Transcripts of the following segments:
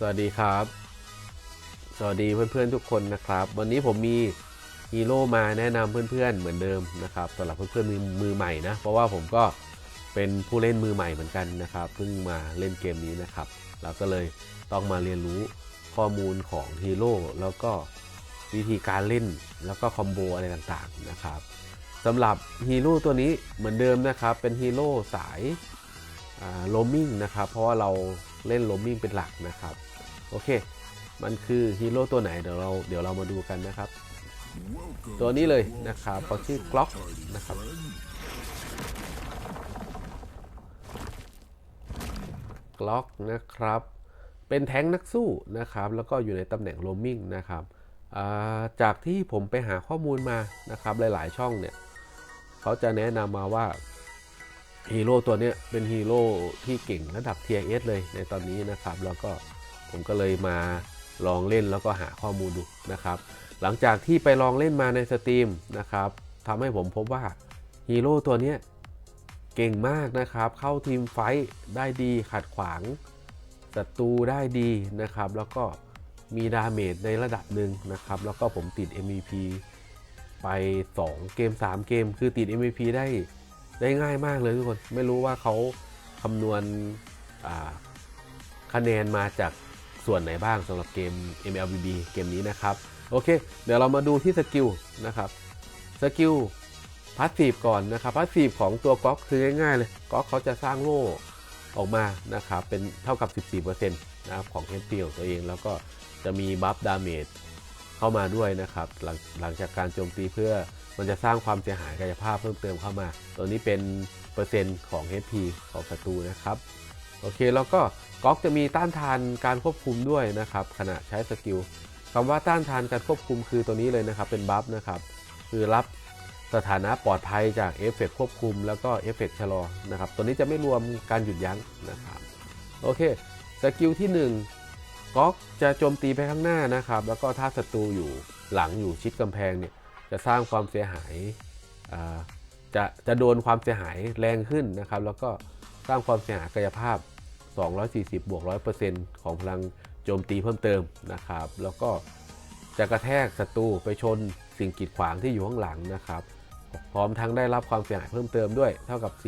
สวัสดีครับ สวัสดีเพื่อนๆทุกคนนะครับ วันนี้ผมมีฮีโร่มาแนะนำเพื่อนๆเหมือนเดิมนะครับสำหรับเพื่อนๆมือมือใหม่นะ เพราะว่าผมก็เป็นผู้เล่นมือใหม่เหมือนกันนะครับเพิ่งมาเล่นเกมนี้นะครับเราก็เลยต้องมาเรียนรู้ข้อมูลของฮีโร่แล้วก็วิธีการเล่นแล้วก็คอมโบอะไรต่างๆนะครับสำหรับฮีโร่ตัวนี้เหมือนเดิมนะครับเป็นฮีโร่สายโรมิงนะครับเพราะว่าเรา เล่นโรมมิ่งเป็นหลักนะครับ โอเค มันคือฮีโร่ตัวไหนเดี๋ยวเราเดี๋ยวเรามาดูกันนะครับ ตัวนี้เลยนะครับเขาชื่อกล็อกนะครับกล็อกนะครับ เป็นแท้งนักสู้นะครับ แล้วก็อยู่ในตำแหน่งโรมมิ่งนะครับาจากที่ผมไปหาข้อมูลมานะครับ หลาย ๆ ช่องเนี่ย เขาจะแนะนำมาว่า ฮีโร่ตัวนี้เป็นฮีโร่ที่เก่งระดับ Tier S เลยในตอนนี้นะครับ แล้วก็ผมก็เลยมาลองเล่นแล้วก็หาข้อมูลดูนะครับ หลังจากที่ไปลองเล่นมาในสตรีมนะครับทำให้ผมพบว่าฮีโร่ตัวนี้เก่งมากนะครับ เข้าทีมไฟท์ได้ดีขัดขวางศัตรูได้ดีนะครับ แล้วก็มีดาเมจในระดับหนึ่งนะครับ แล้วก็ผมติด MVP ไป 2 เกม 3 เกม คือติด MVP ได้ ได้ง่ายมากเลยทุกคน ไม่รู้ว่าเขาคำนวณคะแนนมาจากส่วนไหนบ้างสำหรับเกม MLBB เกมนี้นะครับ โอเค เดี๋ยวเรามาดูที่สกิลนะครับสกิลพาสซีฟก่อนนะครับพาสซีฟของตัวก๊อกคือง่ายๆเลยก๊อกเขาจะสร้างโล่ออกมานะครับเป็นเท่ากับ 14%นะครับของ HP ของตัวเอง แล้วก็จะมีบัฟดาเมจเข้ามาด้วยนะครับหลังหลังจากการโจมตีเพื่อ มันจะสร้างความเสียหายกายภาพเพิ่มเติมเข้ามา ตัวนี้เป็นเปอร์เซ็นต์ของ HP ของศัตรูนะครับ โอเคแล้วก็ก๊อกจะมีต้านทานการควบคุมด้วยนะครับ ขณะใช้สกิลคำว่าต้านทานการควบคุมคือตัวนี้เลยนะครับ เป็นบัฟนะครับ คือรับสถานะปลอดภัยจากเอฟเฟกควบคุม แล้วก็เอฟเฟกชะลอนะครับ ตัวนี้จะไม่รวมการหยุดยั้งนะครับ โอเค สกิลที่ 1 ก๊อกจะโจมตีไปข้างหน้านะครับ แล้วก็ถ้าศัตรูอยู่หลังอยู่ชิดกำแพงเนี่ย จะสร้างความเสียหายจะจะโดนความเสียหายแรงขึ้นนะครับ แล้วก็สร้างความเสียหายกายภาพ 240 บวก 100%ของพลังโจมตีเพิ่มเติมนะครับ แล้วก็จะกระแทกศัตรูไปชนสิ่งกีดขวางที่อยู่ข้างหลังนะครับ พร้อมทั้งได้รับความเสียหายเพิ่มเติมด้วยเท่ากับ 4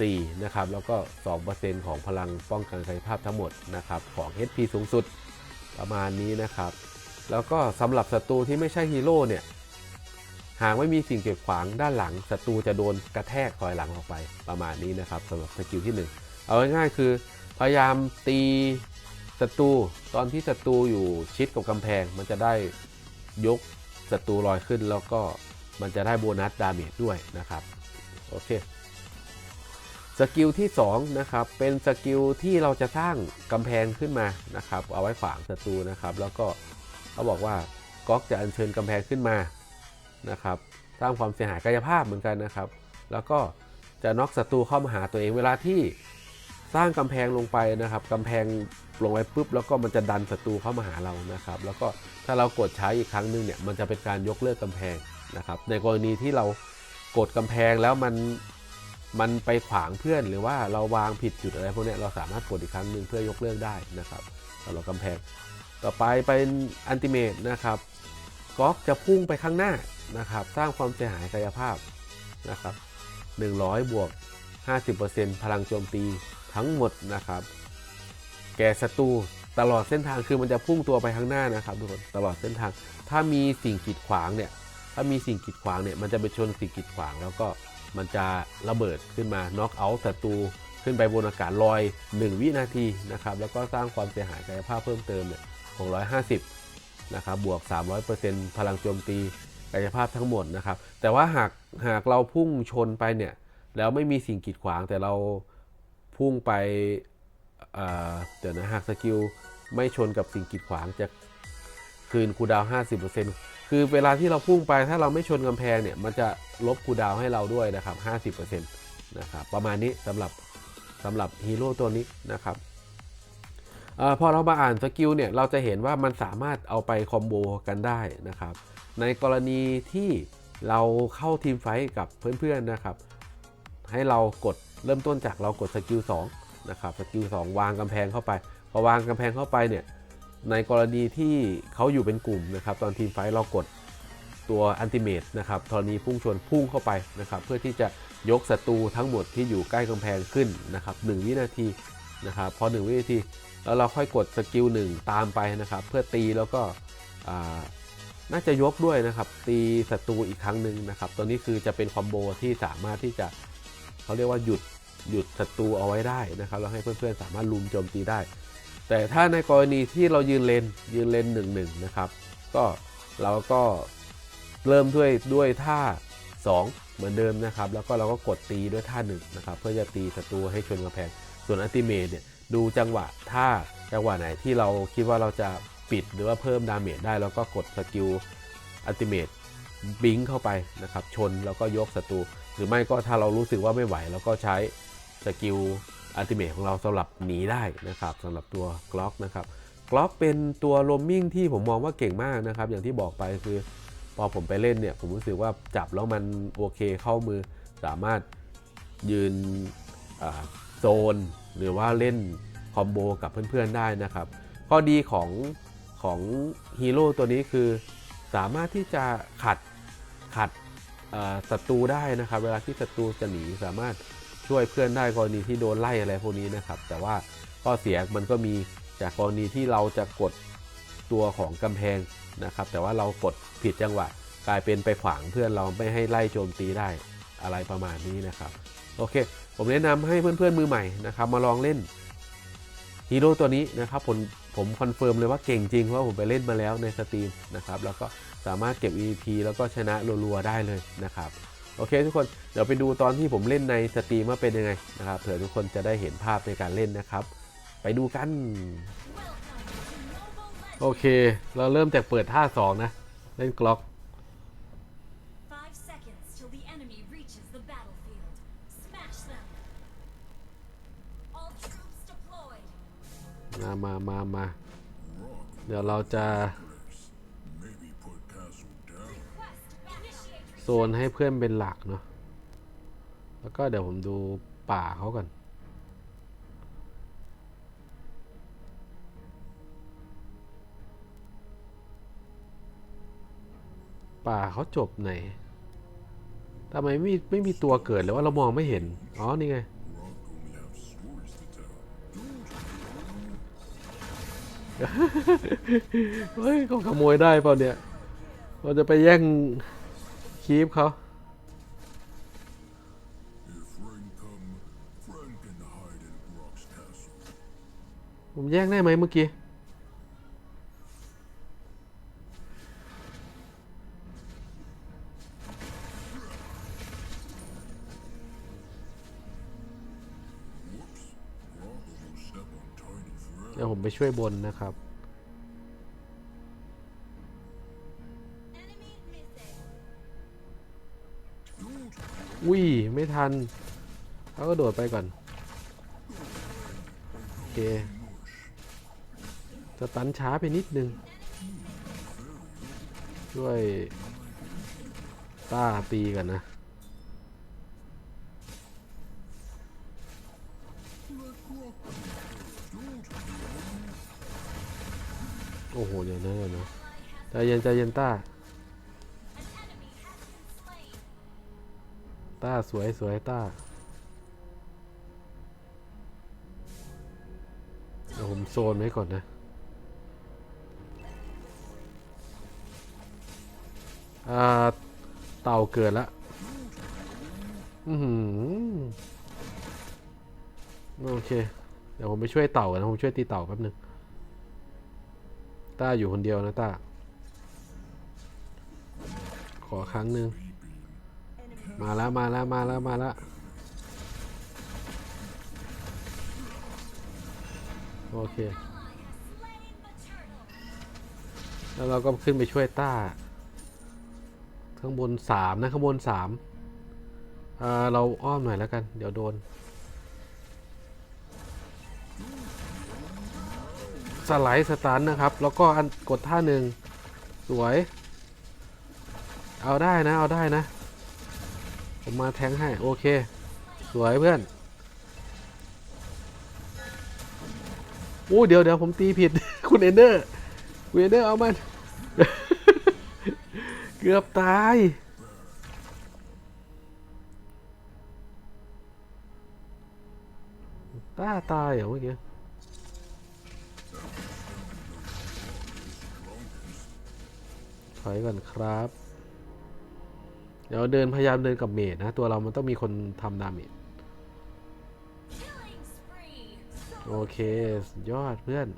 4นะครับแล้วก็ 2%ของพลังป้องกันกายภาพทั้งหมดนะครับของ HP สูงสุดประมาณนี้นะครับ แล้วก็สำหรับศัตรูที่ไม่ใช่ฮีโร่เนี่ย หากไม่มีสิ่งเกีดขวางด้านหลังศัตรูจะโดนกระแทกถอยหลังออกไปประมาณนี้นะครับสำหรับสกิลที่ 1 เอาง่ายๆคือ พยายามตีศัตรูตอนที่ศัตรูอยู่ชิดกับกำแพง มันจะได้ยกศัตรูลอยขึ้น แล้วก็มันจะได้โบนัสดาเมจด้วยนะครับโอเคสกิลที่2นะครับเป็นสกิลที่เราจะสร้างกำแพงขึ้นมานะครับเอาไว้ขวางศัตรูนะครับ แล้วก็เขาบอกว่าก๊อกจะอัญเชิญกำแพงขึ้นมา นะครับสร้างความเสียหายกายภาพเหมือนกันนะครับ แล้วก็จะน็อกศัตรูเข้ามาหาตัวเองเวลาที่สร้างกำแพงลงไปนะครับกำแพงลงไปปุ๊บแล้วก็มันจะดันศัตรูเข้ามาหาเรานะครับ แล้วก็ถ้าเรากดใช้อีกครั้งหนึงเนี่ยมันจะเป็นการยกเลิกกำแพงนะครับ ในกรณีที่เรากดกำแพงแล้วมันมันไปขวางเพื่อนหรือว่าเราวางผิดจุดอะไรพวกนี้เราสามารถกดอีกครั้งหนึ่งเพื่อยกเลิกได้นะครับสำหรับกำแพง ต่อไปเป็นอันติเมตนะครับ ก๊อกจะพุ่งไปข้างหน้านะครับ สร้างความเสียหายกายภาพนะครับ100 บวก 50%พลังโจมตีทั้งหมดนะครับ แก่ศัตรูตลอดเส้นทางคือมันจะพุ่งตัวไปข้างหน้านะครับทุกคนตลอดเส้นทาง ถ้ามีสิ่งกีดขวางเนี่ยถ้ามีสิ่งกีดขวางเนี่ยมันจะไปชนสิ่งกีดขวาง แล้วก็มันจะระเบิดขึ้นมาน็อกเอาท์ศัตรูขึ้นไปบนอากาศลอย 1 วินาทีนะครับแล้วก็สร้างความเสียหายกายภาพเพิ่มเติมเนี่ย650 นะครับบวก 300%พลังโจมตีกายภาพทั้งหมดนะครับ แต่ว่าหากหากเราพุ่งชนไปเนี่ยแล้วไม่มีสิ่งกีดขวางแต่เราพุ่งไปเเดี๋ยวนะหากสกิลไม่ชนกับสิ่งกีดขวางจะคืนคูดาวน์50%คือเวลาที่เราพุ่งไปถ้าเราไม่ชนกำแพงเนี่ยมันจะลบคูดาวให้เราด้วยนะครับ 50%นะครับประมาณนี้สำหรับสำหรับฮีโร่ตัวนี้นะครับ พอเรามาอ่านสกิลเนี่ยเราจะเห็นว่ามันสามารถเอาไปคอมโบกันได้นะครับ ในกรณีที่เราเข้าทีมไฟท์กับเพื่อนๆนะครับ ให้เรากดเริ่มต้นจากเรากดสกิล2นะครับสกิล2วางกำแพงเข้าไป พอวางกำแพงเข้าไปเนี่ยในกรณีที่เขาอยู่เป็นกลุ่มนะครับตอนทีมไฟท์เรากดตัวอันติเมตนะครับธรณีพุ่งชนพุ่งเข้าไปนะครับ เพื่อที่จะยกศัตรูทั้งหมดที่อยู่ใกล้กำแพงขึ้นนะครับ1วินาที นะครับพอ1วินาทีแล้วเราค่อยกดสกิล1ตามไปนะครับ เพื่อตีแล้วก็น่าจะยกด้วยนะครับ ตีศัตรูอีกครั้งหนึ่งนะครับ ตัวนี้คือจะเป็นคอมโบที่สามารถที่จะเขาเรียกว่าหยุดหยุดศัตรูเอาไว้ได้นะครับแล้วให้เพื่อนๆสามารถลุมโจมตีได้ แต่ถ้าในกรณีที่เรายืนเลนยืนเลนหนึ่งหนึ่งนะครับ ก็เราก็เริ่มด้วยด้วยท่า 2 เหมือนเดิมนะครับ แล้วก็เราก็กดตีด้วยท่า1นะครับเพื่อจะตีศัตรูให้ชนกำแพง ส่วนอัลติเมทเนี่ยดูจังหวะท่าจังหวะไหนที่เราคิดว่าเราจะปิดหรือว่าเพิ่มดาเมจได้แล้วก็กดสกิลอัลติเมทบิงเข้าไปนะครับชนแล้วก็ยกศัตรูหรือไม่ก็ถ้าเรารู้สึกว่าไม่ไหวเราก็ใช้สกิลอัลติเมทของเราสำหรับหนีได้นะครับสำหรับตัวกล็อกนะครับกล็อกเป็นตัวโรมมิ่งที่ผมมองว่าเก่งมากนะครับ อย่างที่บอกไปคือพอผมไปเล่นเนี่ย ผมรู้สึกว่าจับแล้วมันโอเคเข้ามือสามารถยืนอ่า ซน หรือว่าเล่นคอมโบกับเพื่อนๆได้นะครับ ข้อดีของของฮีโร่ตัวนี้คือ สามารถที่จะขัดขัดศัตรูได้นะครับ เวลาที่ศัตรูจะหนีสามารถช่วยเพื่อนได้กรณีที่โดนไล่อะไรพวกนี้นะครับ แต่ว่าข้อเสียมันก็มีจากกรณีที่เราจะกดตัวของกำแพงนะครับ แต่ว่าเรากดผิดจังหวะกลายเป็นไปขวางเพื่อนเราไม่ให้ไล่โจมตีได้อะไรประมาณนี้นะครับ โอเค ผมแนะนำให้เพื่อนๆมือใหม่นะครับมาลองเล่นฮีโร่ตัวนี้นะครับผมผมคอนเฟิร์มเลยว่าเก่งจริงเพราะผมไปเล่นมาแล้วในสตรีมนะครับแล้วก็สามารถเก็บ EP แล้วก็ชนะรัวๆได้เลยนะครับโอเคทุกคนเดี๋ยวไปดูตอนที่ผมเล่นในสตรีมว่าเป็นยังไงนะครับเผื่อทุกคนจะได้เห็นภาพในการเล่นนะครับ ไปดูกัน โอเค เราเริ่มจากเปิดท่า 2 นะ เล่นกล็อก มามามามาเดี๋ยวเราจะ โซนให้เพื่อนเป็นหลักเนาะแล้วก็เดี๋ยวผมดูป่าเขาก่อนป่าเขาจบไหนทำไมไม่ไม่มีตัวเกิดเลยว่าเรามองไม่เห็น อ๋อ นี่ไง เฮ้ยเขาขโมยได้เปล่าเนี่ย เราจะไปแย่งคีปเขา If rain come, friend can hide in Brock's castle. ผมแย่งได้ไหมเมื่อกี้ เดี๋ยวผมไปช่วยบนนะครับ อุ้ย ไม่ทันเขาก็โดดไปก่อน โอเคสตันช้าไปนิดนึงช่วยต้าตีกันนะ ใจเย็นใจเย็นต้า ต้าสวยสวยต้าเดี๋ยวผมโซนไว้ก่อนนะ อ่า เต่าเกิดละอือหือโอเค เดี๋ยวผมไปช่วยเต่ากันนะ ผมช่วยตีเต่าแป๊บหนึงต้าอยู่คนเดียวนะต้า อครั้งหนึ่งมาแล้วมาแล้วมาแล้วมาแล้วโอเค แล้วเราก็ขึ้นไปช่วยต้า ข้างบนสามนะ ข้างบนสามเราอ้อมหน่อยแล้วกัน เดี๋ยวโดน สไลด์สตันนะครับ แล้วก็อันกดท่าหนึ่งสวย เอาได้นะ เอาได้นะ ผมมาแทงให้ โอเค สวยเพื่อนโอ้เดี๋ยวเดี๋ยวผมตีผิด คุณเอนเดอร์คุณเอนเดอร์เอามัน เกือบตายตาตายเหรอเมื่อกี้ถอยก่อนครับ เดี๋ยวเดินพยายามเดินกับเมดนะ ตัวเรามันต้องมีคนทำดาเมจโอเคยอดเพื่อน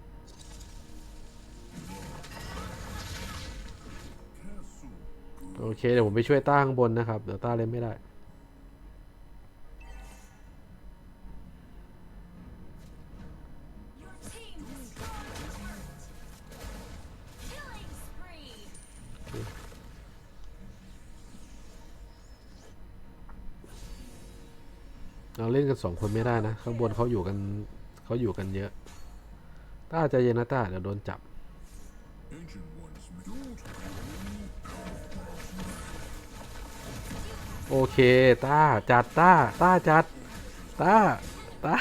โอเค เดี๋ยวผมไปช่วยต้าข้างบนนะครับ เดี๋ยวต้าเล่นไม่ได้ เราเล่นกันสองคนไม่ได้นะ ข้างบนเขาอยู่กันเขาอยู่กันเยอะต้าใจเย็นนะต้าเดี๋ยวโดนจับ โอเคต้าจัดต้าต้าจัดต้าต้า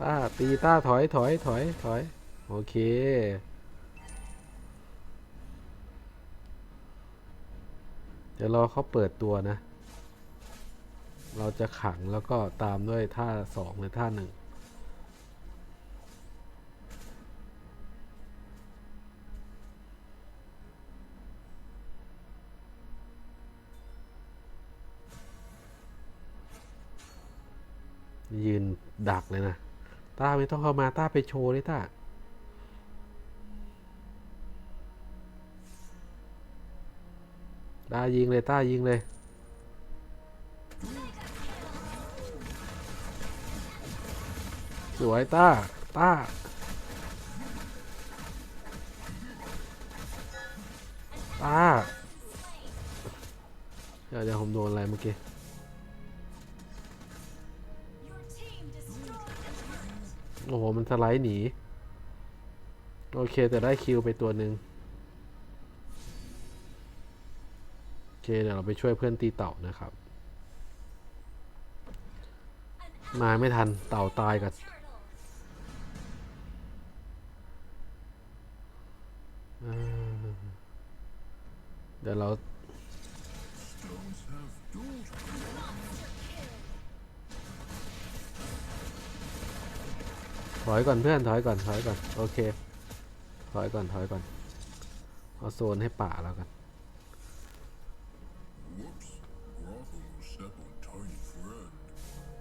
ต้าตีต้าถอยถอยถอยถอยโอเคเดี๋ยวรอเขาเปิดตัวนะ เราจะขังแล้วก็ตามด้วยท่าสองหรือท่าหนึ่งยืนดักเลยนะ ต้าไม่ต้องเข้ามาต้าไปโชว์เลยต้าต้ายิงเลยต้ายิงเลยสวยต้าต้าต้าเดี๋ยวเดี๋ยวผมโดนอะไรเมื่อกี้ โอ้โห มันสไลด์หนี โอเค แต่ได้คิวไปตัวหนึ่งโอเค เดี๋ยวเราไปช่วยเพื่อนตีเต่านะครับ มาไม่ทันเต่าตายกับ turtle. อ่าเดี๋ยวเรา ถอยก่อนเพื่อนถอยก่อนถอยก่อนโอเค ถอยก่อนถอยก่อนเอาโซนให้ป่าแล้วกัน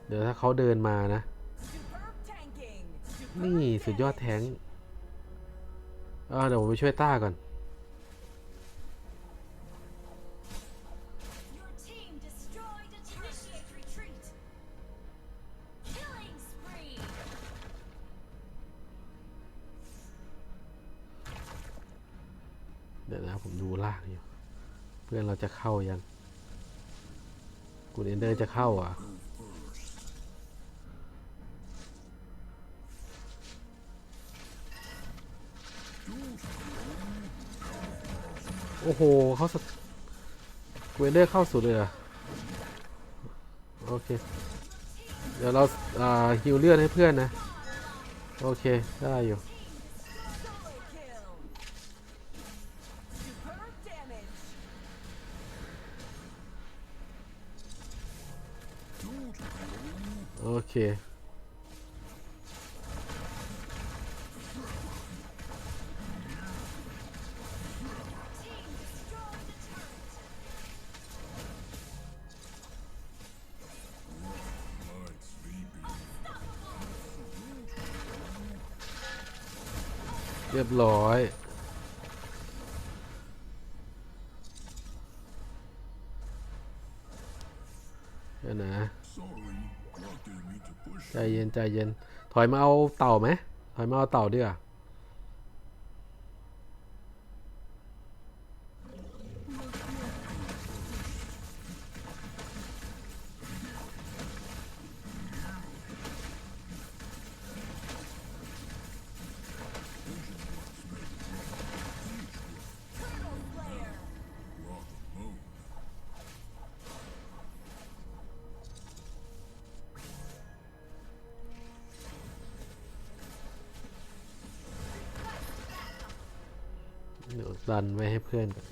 เดี๋ยวถ้าเขาเดินมานะ นี่สุดยอดแท้งเออเดี๋ยวผมไปช่วยต้าก่อน พื่อนเราจะเข้ายังคุณเอนเดอร์จะเข้าอะโอ้โหเขาสกูเอนเดอร์เข้าสุดเลยอะโอเค เดี๋ยวเราอ่าฮิวเลือดให้เพื่อนนะ โอเค ได้อยู่ โอเคเรียบร้อย ใจเย็น ถอยมาเอาเต่าไหมถอยมาเอาเต่าดีกว่า ดี๋ยวดันไว้ให้เพื่อนก่อน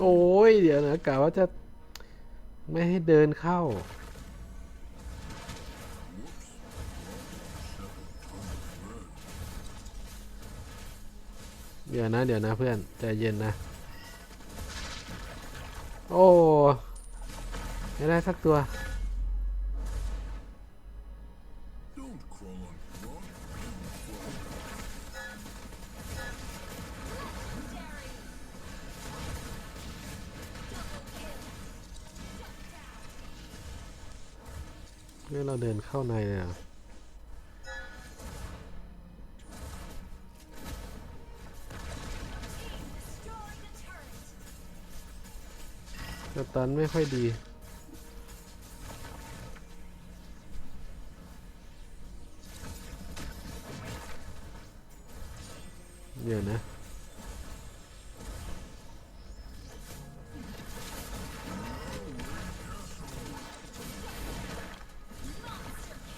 โอ้ย เดี๋ยวนะกะว่าจะไม่ให้เดินเข้า เดี๋ยวนะเดี๋ยวนะเพื่อนใจเย็นนะ โอ้ไม่ได้สักตัวเมื่อเราเดินเข้าในเลยอ Destroy ตันไม่ค่อยดี เดี๋ยวนะ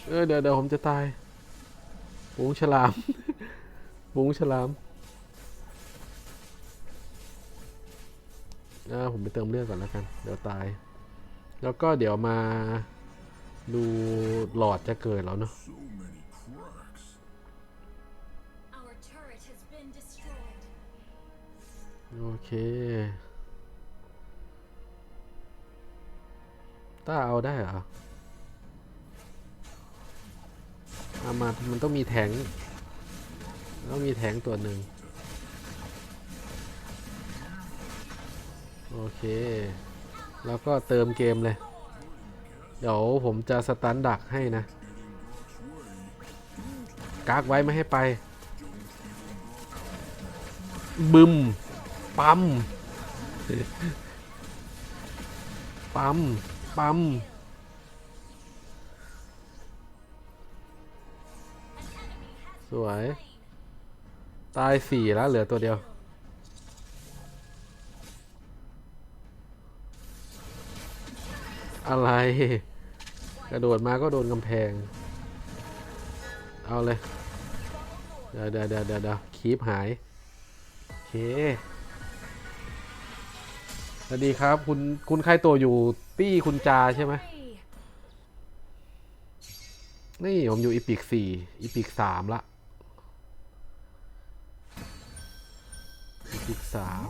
เออเดี๋ยวเดี๋ยวผมจะตายปุงฉลามปุงฉลาม อ่าผมไปเติมเลือดก่อนแล้วกัน เดี๋ยวตาย แล้วก็เดี๋ยวมาดูหลอดจะเกิดแล้วเนาะ So many cracks. Our turret has been destroyed. โอเคต้าเอาได้เหรอเอามา มันต้องมีแทงค์ต้องมีแทงค์ตัวหนึ่ง โอเค แล้วก็เติมเกมเลย เดี๋ยวผมจะสตันดักให้นะกากไว้ไม่ให้ไป บึม ปั๊ม ปั๊ม ปั๊ม สวย ตายสี่แล้วเหลือตัวเดียว อะไร กระโดดมาก็โดนกำแพง เอาเลยเดี๋ยวเดี๋ยวเดี๋ยวเดี๋ยวเดี๋ยวคีบหาย โอเค สวัสดีครับ คุณคุณใครตัวอยู่ปี้คุณจาใช่ไหม นี่ผมอยู่อีพิกสี่อีพิกสามละอีพิกสาม